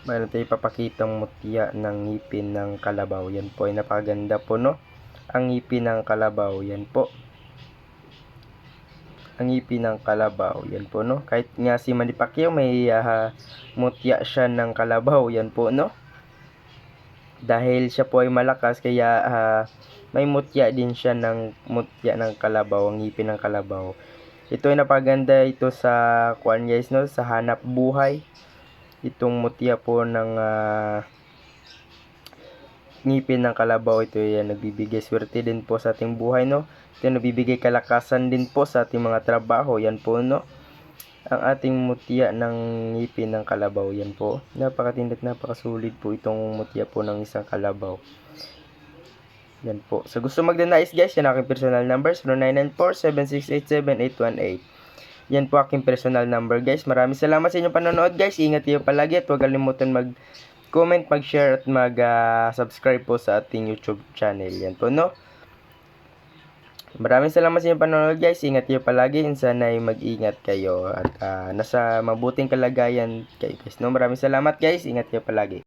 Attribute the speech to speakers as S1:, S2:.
S1: Mayroon tayo papakitang mutya ng ngipin ng kalabaw. Yan po ay napakaganda po no. Ang ngipin ng kalabaw. Yan po. Ang ngipin ng kalabaw. Yan po no. Kahit nga si Manny Pacquiao may ah, mutya siya ng kalabaw. Yan po no. Dahil siya po ay malakas kaya ah, may mutya din siya ng mutya ng kalabaw. Ang ngipin ng kalabaw. Ito ay napaganda ito sa kuan guys no. Sa hanap buhay itong mutya po ng ah, ngipin ng kalabaw. Ito yan nagbibigay swerte din po sa ating buhay no? Ito nagbibigay kalakasan din po sa ating mga trabaho. Yan po no? Ang ating mutya ng ngipin ng kalabaw. Yan po. Napakatindi at napakasulit po itong mutya po ng isang kalabaw. Yan po. Sa gusto magdanais guys yan aking personal number 0994-7687-818 yan po aking personal number guys. Maraming salamat sa inyong panonood guys. Ingat kayo palagi at huwag kalimutan mag comment, mag-share at mag-subscribe po sa ating YouTube channel. Yan po no. Maraming salamat sa inyong panonood guys. Ingat kayo palagi and sana ay mag-ingat kayo at ah, nasa mabuting kalagayan kayo guys. No? Maraming salamat guys. Ingat kayo palagi.